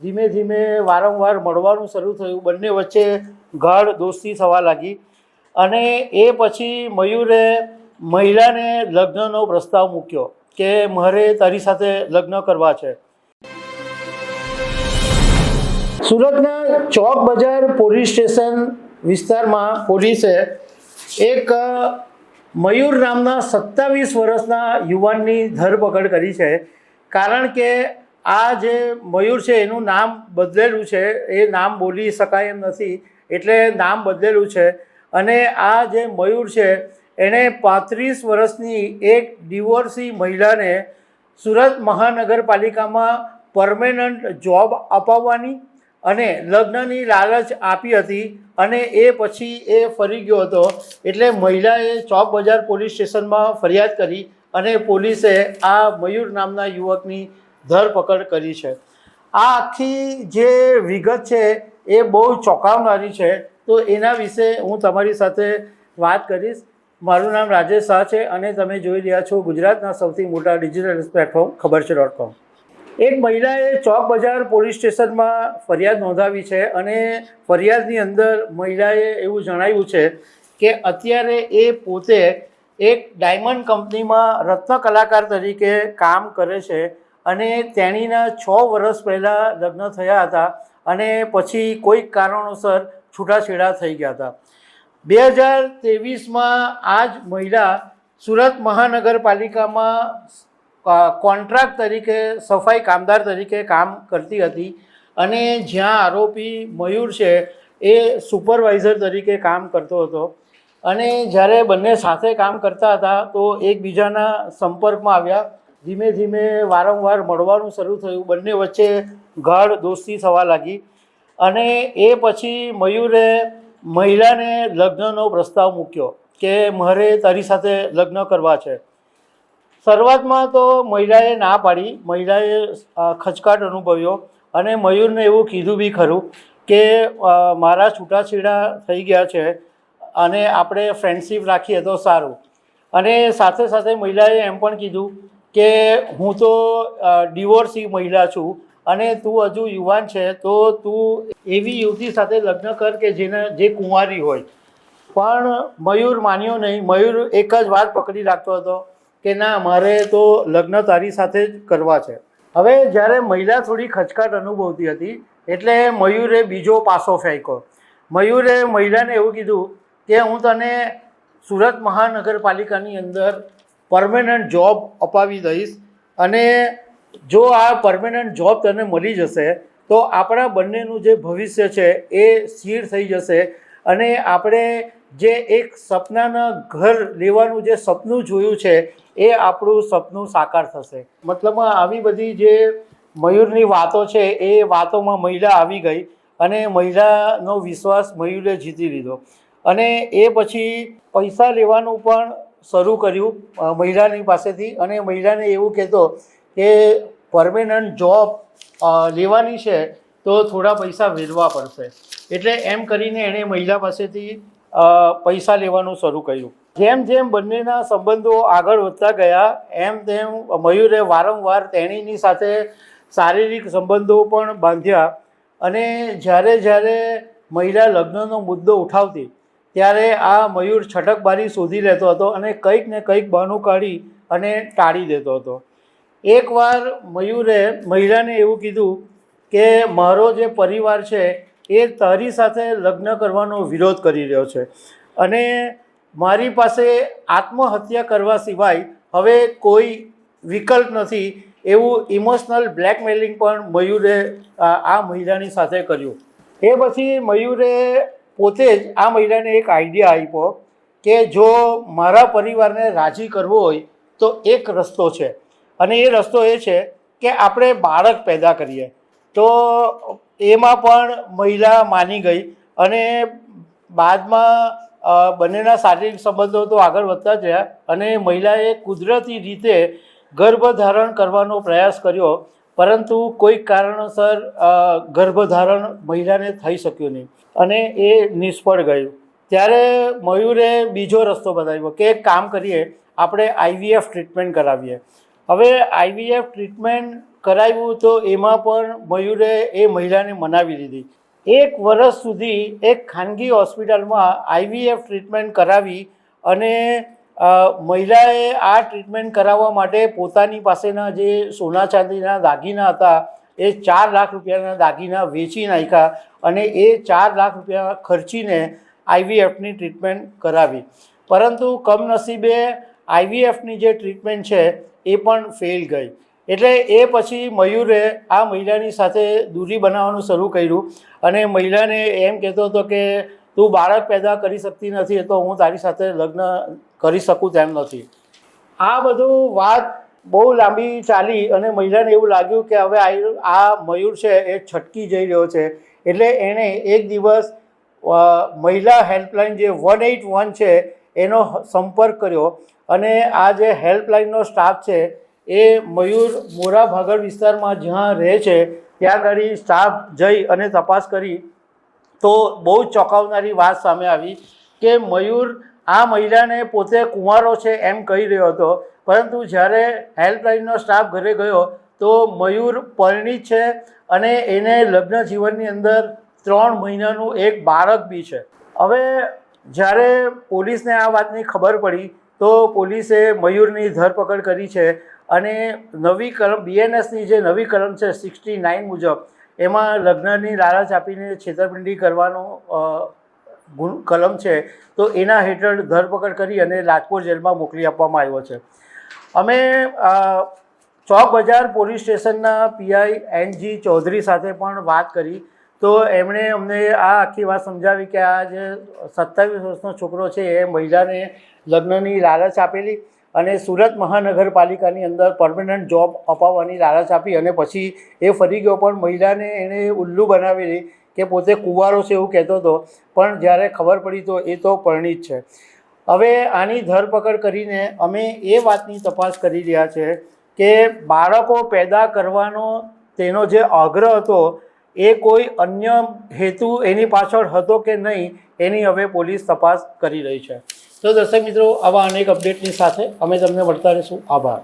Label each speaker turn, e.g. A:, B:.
A: ધીમે ધીમે વારંવાર મળવાનું શરૂ થયું. બંને વચ્ચે ગાઢ દોસ્તી થવા લાગી અને એ પછી મયુરે મહિલાને લગ્નનો પ્રસ્તાવ મૂક્યો કે, મારે તારી સાથે લગ્ન કરવા છે. સુરતના ચોક બજાર પોલીસ સ્ટેશન વિસ્તારમાં પોલીસે એક મયુર નામના સત્તાવીસ વર્ષના યુવાનની ધરપકડ કરી છે. કારણ કે આ જે મયુર છે, એનું નામ બદલેલું છે. એ નામ બોલી શકાય એમ નથી, એટલે નામ બદલેલું છે. અને આ જે મયુર છે એણે પાંત્રીસ વર્ષની એક ડિવોર્સી મહિલાને સુરત મહાનગરપાલિકામાં પરમેનન્ટ જોબ અપાવવાની અને લગ્નની લાલચ આપી હતી અને એ પછી એ ફરી ગયો હતો. એટલે મહિલાએ ચોક બજાર પોલીસ સ્ટેશનમાં ફરિયાદ કરી અને પોલીસે આ મયુર નામના યુવકની ધરપકડ કરી છે. આ આખી જે વિગત છે એ બહુ ચોંકાવનારી છે. તો એના વિશે હું તમારી સાથે વાત કરીશ. મારું નામ રાજેશ શાહ છે અને તમે જોઈ રહ્યા છો ગુજરાતના સૌથી મોટા ડિજિટલ પ્લેટફોર્મ ખબર છે ડોટ કોમ એક મહિલાએ ચોક બજાર પોલીસ સ્ટેશનમાં ફરિયાદ નોંધાવી છે અને ફરિયાદની અંદર મહિલાએ એવું જણાવ્યું છે કે અત્યારે એ પોતે એક ડાયમંડ કંપનીમાં રત્ન કલાકાર તરીકે કામ કરે છે અને તેણીના છ વર્ષ પહેલાં લગ્ન થયા હતા અને પછી કોઈક કારણોસર છૂટાછેડા થઈ ગયા હતા. બે હજાર ત્રેવીસમાં આ જ મહિલા સુરત મહાનગરપાલિકામાં કોન્ટ્રાક્ટ તરીકે, સફાઈ કામદાર તરીકે કામ કરતી હતી અને જ્યાં આરોપી મયુર છે એ સુપરવાઇઝર તરીકે કામ કરતો હતો. અને જ્યારે બંને સાથે કામ કરતા હતા તો એકબીજાના સંપર્કમાં આવ્યા ધીમે ધીમે વારંવાર મળવાનું શરૂ થયું. બંને વચ્ચે ગાઢ દોસ્તી થવા લાગી અને એ પછી મયુરે મહિલાને લગ્નનો પ્રસ્તાવ મૂક્યો કે, મારે તારી સાથે લગ્ન કરવા છે. શરૂઆતમાં તો મહિલાએ ના પાડી. મહિલાએ ખચકાટ અનુભવ્યો અને મયુરને એવું કીધું બી ખરું કે મારા છૂટાછેડા થઈ ગયા છે અને આપણે ફ્રેન્ડશીપ રાખીએ તો સારું. અને સાથે સાથે મહિલાએ એમ પણ કીધું કે હું તો ડિવોર્સી મહિલા છું અને તું હજુ યુવાન છે, તો તું એવી યુવતી સાથે લગ્ન કર કે જેને, જે કુંવારી હોય. પણ મયુર માન્યો નહીં. મયુર એક જ વાત પકડી રાખતો હતો કે ના, મારે તો લગ્ન તારી સાથે જ કરવા છે. હવે જ્યારે મહિલા થોડી ખચકાટ અનુભવતી હતી, એટલે મયુરે બીજો પાસો ફેંક્યો. મયુરે મહિલાને એવું કીધું કે હું તને સુરત મહાનગરપાલિકાની અંદર પરમેનન્ટ જોબ અપાવી દઈશ. અને જો આ પરમેનન્ટ જોબ તને મળી જશે, તો આપણા બંનેનું જે ભવિષ્ય છે એ સ્થિર થઈ જશે. અને આપણે જે એક સપનાના ઘર લેવાનું જે સપનું જોયું છે, એ આપણું સપનું સાકાર થશે. મતલબમાં આવી બધી જે મયુરની વાતો છે, એ વાતોમાં મહિલા આવી ગઈ અને મહિલાનો વિશ્વાસ મયુરે જીતી લીધો. અને એ પછી પૈસા લેવાનું પણ શરૂ કર્યું મહિલાની પાસેથી. અને મહિલાને એવું કહેતો કે પરમેનન્ટ જોબ લેવાની છે તો થોડા પૈસા વેરવા પડશે. એટલે એમ કરીને એણે મહિલા પાસેથી પૈસા લેવાનું શરૂ કર્યું. જેમ જેમ બંનેના સંબંધો આગળ વધતા ગયા, એમ તેમ મયુરે વારંવાર તેણીની સાથે શારીરિક સંબંધો પણ બાંધ્યા. અને જ્યારે જ્યારે મહિલા લગ્નનો મુદ્દો ઉઠાવતી ત્યારે આ મયુર છટકબારી શોધી લેતો હતો અને કંઈક ને કંઈક બહાનું કાઢી અને ટાળી દેતો હતો. એકવાર મયુરે મહિલાને એવું કીધું કે, મારો જે પરિવાર છે એ તારી સાથે લગ્ન કરવાનો વિરોધ કરી રહ્યો છે અને મારી પાસે આત્મહત્યા કરવા સિવાય હવે કોઈ વિકલ્પ નથી. એવું ઇમોશનલ બ્લેકમેલિંગ પણ મયુરે આ મહિલાની સાથે કર્યું. એ પછી મયુરે પોતે જ આ મહિલાને એક આઈડિયા આપ્યો કે જો મારા પરિવારને રાજી કરવો હોય તો એક રસ્તો છે. અને એ રસ્તો એ છે કે આપણે બાળક પેદા કરીએ. તો એમાં પણ મહિલા માની ગઈ અને બાદમાં બંનેના શારીરિક સંબંધો તો આગળ વધતા જ રહ્યા અને મહિલાએ કુદરતી રીતે ગર્ભધારણ કરવાનો પ્રયાસ કર્યો પરંતુ કોઈ કારણોસર ગર્ભધારણ મહિલાને થઈ શક્યું નહીં અને એ નિષ્ફળ ગયું. ત્યારે મયુરે બીજો રસ્તો બતાવ્યો કે એક કામ કરીએ, આપણે આઈવીએફ ટ્રીટમેન્ટ કરાવીએ. હવે આઈવીએફ ટ્રીટમેન્ટ કરાવ્યું તો એમાં પણ મયુરે એ મહિલાને મનાવી દીધી એક વર્ષ સુધી એક ખાનગી હોસ્પિટલમાં આઈવીએફ ટ્રીટમેન્ટ કરાવી અને મહિલાએ આ ટ્રીટમેન્ટ કરાવવા માટે પોતાની પાસેના જે સોના ચાંદીના દાગીના હતા, એ ચાર લાખ રૂપિયાના દાગીના વેચી નાખ્યા અને એ ચાર લાખ રૂપિયા ખર્ચીને આઈવીએફની ટ્રીટમેન્ટ કરાવી. પરંતુ કમનસીબે આઈવીએફની જે ટ્રીટમેન્ટ છે, એ પણ ફેલ ગઈ. એટલે એ પછી મયુરે આ મહિલાની સાથે દૂરી બનાવવાનું શરૂ કર્યું અને મહિલાને એમ કહેતો હતો કે તું બાળક પેદા કરી શકતી નથી, તો હું તારી સાથે લગ્ન કરી શકું તેમ નથી. આ બધું વાત બહુ લાંબી ચાલી અને મહિલાને એવું લાગ્યું કે હવે આ મયુર છે એ છટકી જઈ રહ્યો છે. એટલે એણે એક દિવસ મહિલા હેલ્પલાઇન જે વન એઇટ વન છે, એનો સંપર્ક કર્યો અને આ જે હેલ્પલાઇનનો સ્ટાફ છે, એ મયુર મોરા ભાગળ વિસ્તારમાં જ્યાં રહે છે, ત્યાં આગળ સ્ટાફ જઈ અને તપાસ કરી તો બહુ ચોંકાવનારી વાત સામે આવી કે મયુર આ મહિલાને પોતે કુંવારો છે એમ કહી રહ્યો હતો. પરંતુ જ્યારે હેલ્પલાઇનનો સ્ટાફ ઘરે ગયો તો મયુર પરિણીત છે અને એને લગ્ન જીવનની અંદર ત્રણ મહિનાનું એક બાળક બી છે. હવે જ્યારે પોલીસને આ વાતની ખબર પડી તો પોલીસે મયુરની ધરપકડ કરી છે અને નવી કલમ બીએનએસની જે નવી કલમ છે સિક્સટી નાઇન મુજબ એમાં લગ્નની લાલચ આપીને છેતરપિંડી કરવાનો કલમ છે, તો એના હેઠળ ધરપકડ કરી અને રાજકોટ જેલમાં મોકલી આપવામાં આવ્યો છે. અમે ચોક બજાર પોલીસ સ્ટેશનના પીઆઈ એન જી ચૌધરી સાથે પણ વાત કરી. તો એમણે અમને આ આખી વાત સમજાવી કે આ જે સત્તાવીસ વર્ષનો છોકરો છે, એ મહિલાને લગ્નની લાલચ આપેલી. અને સુરત મહાનગરપાલિકાની અંદર પરમનન્ટ જોબ અપાવવાની લાલચ આપી અને પછી એ ફરી ગયો. પણ મહિલાને એણે ઉલ્લુ બનાવેલી કે પોતે કુંવારો છે એવું કહેતો હતો. પણ જ્યારે ખબર પડી તો એ તો પરિણીત છે. હવે આની ધરપકડ કરીને અમે એ વાતની તપાસ કરી રહ્યા છે કે બાળકો પેદા કરવાનો તેનો જે આગ્રહ હતો એ કોઈ અન્ય હેતુ એની પાછળ હતો કે નહીં એની હવે પોલીસ તપાસ કરી રહી છે. તો દર્શક મિત્રો આવા અનેક અપડેટની સાથે અમે તમને મળતા રહીશું. આભાર.